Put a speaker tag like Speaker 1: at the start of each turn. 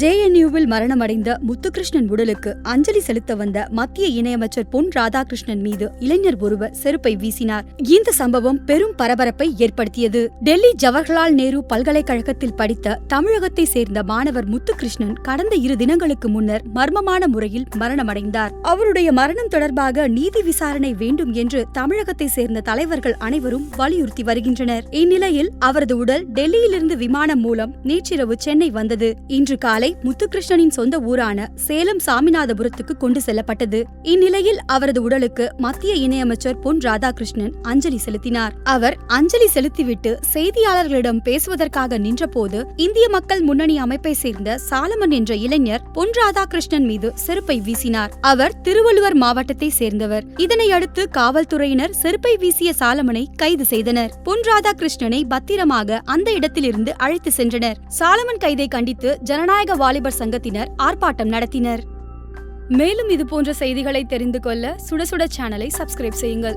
Speaker 1: ஜேஎன்யூவில் மரணமடைந்த முத்துகிருஷ்ணன் உடலுக்கு அஞ்சலி செலுத்த வந்த மத்திய இணையமைச்சர் பொன் ராதாகிருஷ்ணன் மீது இளைஞர் ஒருவர் செருப்பை வீசினார். இந்த சம்பவம் பெரும் பரபரப்பை ஏற்படுத்தியது. டெல்லி ஜவஹர்லால் நேரு பல்கலைக்கழகத்தில் படித்த தமிழகத்தை சேர்ந்த மாணவர் முத்துகிருஷ்ணன் கடந்த இரு தினங்களுக்கு முன்னர் மர்மமான முறையில் மரணமடைந்தார். அவருடைய மரணம் தொடர்பாக நீதி விசாரணை வேண்டும் என்று தமிழகத்தை சேர்ந்த தலைவர்கள் அனைவரும் வலியுறுத்தி வருகின்றனர். இந்நிலையில் அவரது உடல் டெல்லியிலிருந்து விமானம் மூலம் நேற்றிரவு சென்னை வந்தது. இன்று காலை முத்துகிருஷ்ணனின் சொந்த ஊரான சேலம் சாமிநாதபுரத்துக்கு கொண்டு செல்லப்பட்டது. இந்நிலையில் அவரது உடலுக்கு மத்திய இணையமைச்சர் பொன் ராதாகிருஷ்ணன் அஞ்சலி செலுத்தினார். அவர் அஞ்சலி செலுத்திவிட்டு செய்தியாளர்களிடம் பேசுவதற்காக நின்றபோது இந்திய மக்கள் முன்னணி அமைப்பை சேர்ந்த சாலமன் என்ற இளைஞர் பொன் ராதாகிருஷ்ணன் மீது செருப்பை வீசினார். அவர் திருவள்ளுவர் மாவட்டத்தை சேர்ந்தவர். இதனையடுத்து காவல்துறையினர் செருப்பை வீசிய சாலமனை கைது செய்தனர். பொன் ராதாகிருஷ்ணனை பத்திரமாக அந்த இடத்திலிருந்து அழைத்து சென்றனர். சாலமன் கைதை கண்டித்து ஜனநாயக வாலிபர் சங்கத்தினர் ஆர்ப்பாட்டம் நடத்தினர். மேலும் இது போன்ற செய்திகளை தெரிந்து கொள்ள சுட சுட சேனலை சப்ஸ்கிரைப் செய்யுங்கள்.